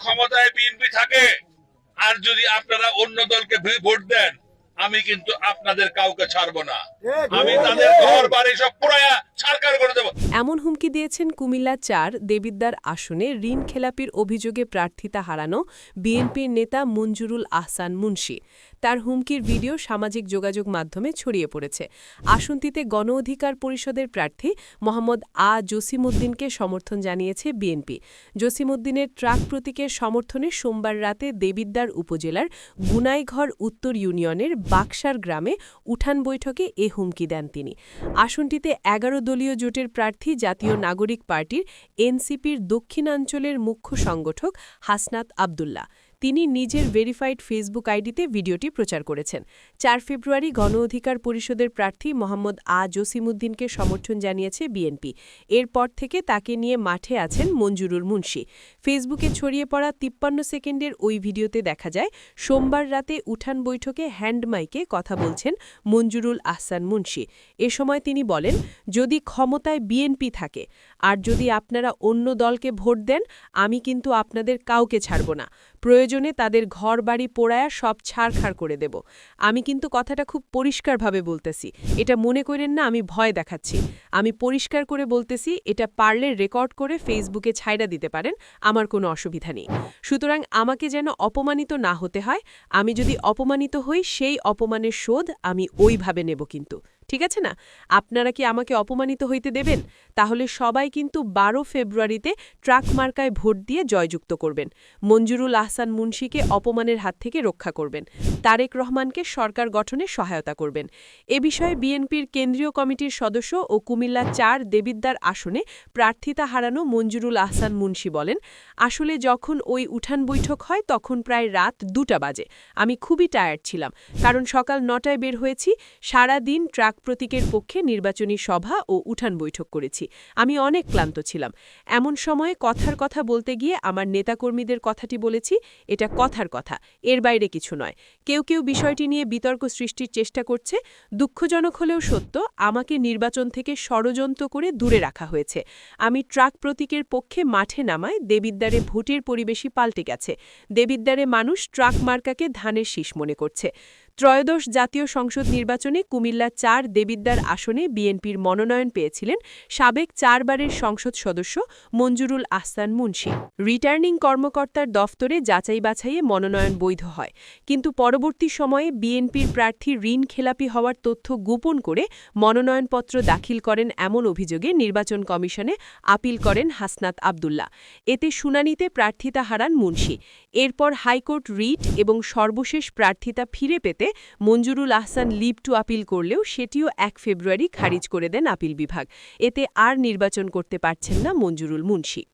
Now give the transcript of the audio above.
ক্ষমতায় বিএনপি থাকে আর যদি আপনারা অন্য দলকে ভোট দেন আমি কিন্তু আপনাদের কাউকে ছাড়বো না। আমি তাদের ঘর বাড়ি সব পুরায়া এমন হুমকি দিয়েছেন কুমিল্লা চার দেবিদ্দার আসনে ঋণ খেলাপির অভিযোগে প্রার্থিতা হারানো বিএনপির নেতা মঞ্জুরুল আহসান মুন্সি। তার হুমকির ভিডিও সামাজিক যোগাযোগ মাধ্যমে ছড়িয়ে পড়েছে। আসনটিতে গণ অধিকার পরিষদের প্রার্থী মোহাম্মদ আ জসিমউদ্দিনকে সমর্থন জানিয়েছে বিএনপি। জসিমউদ্দিনের ট্রাক প্রতীকের সমর্থনে সোমবার রাতে দেবিদ্দার উপজেলার গুনাইঘর উত্তর ইউনিয়নের বাক্সার গ্রামে উঠান বৈঠকে এ হুমকি দেন তিনি। আসনটিতে এগারো দলীয় জোটের প্রার্থী জাতীয় নাগরিক পার্টির এনসিপির দক্ষিণাঞ্চলের মুখ্য সংগঠক হাসনাত আবদুল্লাহ। তিনি নিজের ভেরিফাইড ফেসবুক আইডিতে ভিডিওটি প্রচার করেছেন। চার ফেব্রুয়ারি গণ অধিকার পরিষদের প্রার্থী মোহাম্মদ আ জসিমুদ্দিনকে সমর্থন জানিয়েছে বিএনপি। এরপর থেকে তাকে নিয়ে মাঠে আছেন মঞ্জুরুল মুন্সি। ফেসবুকে ছড়িয়ে পড়া তিপ্পান্ন সেকেন্ডের ওই ভিডিওতে দেখা যায়, সোমবার রাতে উঠান বৈঠকে হ্যান্ডমাইকে কথা বলছেন মঞ্জুরুল আহসান মুন্সি। এ সময় তিনি বলেন, যদি ক্ষমতায় বিএনপি থাকে, আর যদি আপনারা অন্য দলকে ভোট দেন, আমি কিন্তু আপনাদের কাউকে ছাড়ব না। প্রয়োজনে তাদের ঘর বাড়ি পোড়ায়া সব ছাড়খাড় করে দেব। আমি কিন্তু কথাটা খুব পরিষ্কারভাবে বলতেছি। এটা মনে করেন না আমি ভয় দেখাচ্ছি। আমি পরিষ্কার করে বলতেছি, এটা পারলে রেকর্ড করে ফেসবুকে ছাইড়া দিতে পারেন, আমার কোনো অসুবিধা নেই। সুতরাং আমাকে যেন অপমানিত না হতে হয়, আমি যদি অপমানিত হই, সেই অপমানের শোধ আমি ওইভাবে নেব কিন্তু। ঠিক আছে না? আপনারা কি আমাকে অপমানিত হইতে দেবেন? তাহলে সবাই কিন্তু বারো ফেব্রুয়ারিতে ট্রাক মার্কায় ভোট দিয়ে জয়যুক্ত করবেন। মঞ্জুরুল আহসান মুন্সিকে অপমানের হাত থেকে রক্ষা করবেন। তারেক রহমানকে সরকার গঠনে সহায়তা করবেন। এ বিষয়ে বিএনপির কেন্দ্রীয় কমিটির সদস্য ও কুমিল্লা চার দেবিদ্দার আসনে প্রার্থিতা হারানো মঞ্জুরুল আহসান মুন্সি বলেন, আসলে যখন ওই উঠান বৈঠক হয় তখন প্রায় রাত দুটা বাজে। আমি খুবই টায়ার্ড ছিলাম। কারণ সকাল নটায় বের হয়েছি সারা দিন ট্রাক প্রতীকের পক্ষে নির্বাচনী সভা ও উঠান বৈঠক করেছি। আমি অনেক ক্লান্ত ছিলাম। এমন সময়ে কথার কথা বলতে গিয়ে আমার নেতাকর্মীদের কথাটি বলেছি, এটা কথার কথা, এর বাইরে কিছু নয়। কেউ কেউ বিষয়টি নিয়ে বিতর্ক সৃষ্টির চেষ্টা করছে, দুঃখজনক হলেও সত্য, আমাকে নির্বাচন থেকে ষড়যন্ত্র করে দূরে রাখা হয়েছে। আমি ট্রাক প্রতীকের পক্ষে মাঠে নামায়, দেবিদ্বারে ভোটের পরিবেশই পাল্টে গেছে। দেবিদ্বারে মানুষ ট্রাক মার্কাকে ধানের শীষ মনে করছে। ত্রয়োদশ জাতীয় সংসদ নির্বাচনে কুমিল্লা চার দেবিদ্দার আসনে বিএনপির মনোনয়ন পেয়েছিলেন সাবেক চারবারের সংসদ সদস্য মঞ্জুরুল আহসান মুন্সি। রিটার্নিং কর্মকর্তার দফতরে যাচাই বাছাইয়ে মনোনয়ন বৈধ হয়। কিন্তু পরবর্তী সময়ে বিএনপির প্রার্থী ঋণ খেলাপি হওয়ার তথ্য গোপন করে মনোনয়নপত্র দাখিল করেন এমন অভিযোগে নির্বাচন কমিশনে আপিল করেন হাসনাত আবদুল্লা এতে শুনানিতে প্রার্থিতা হারান মুন্সি। এরপর হাইকোর্ট রিট এবং সর্বশেষ প্রার্থিতা ফিরে পেতে Manjurul Ahsan leave to appeal করলেও সেটিও এক ফেব্রুয়ারি খারিজ করে দেন আপিল বিভাগ। এতে আর নির্বাচন করতে পারছেন না মঞ্জুরুল মুন্সি।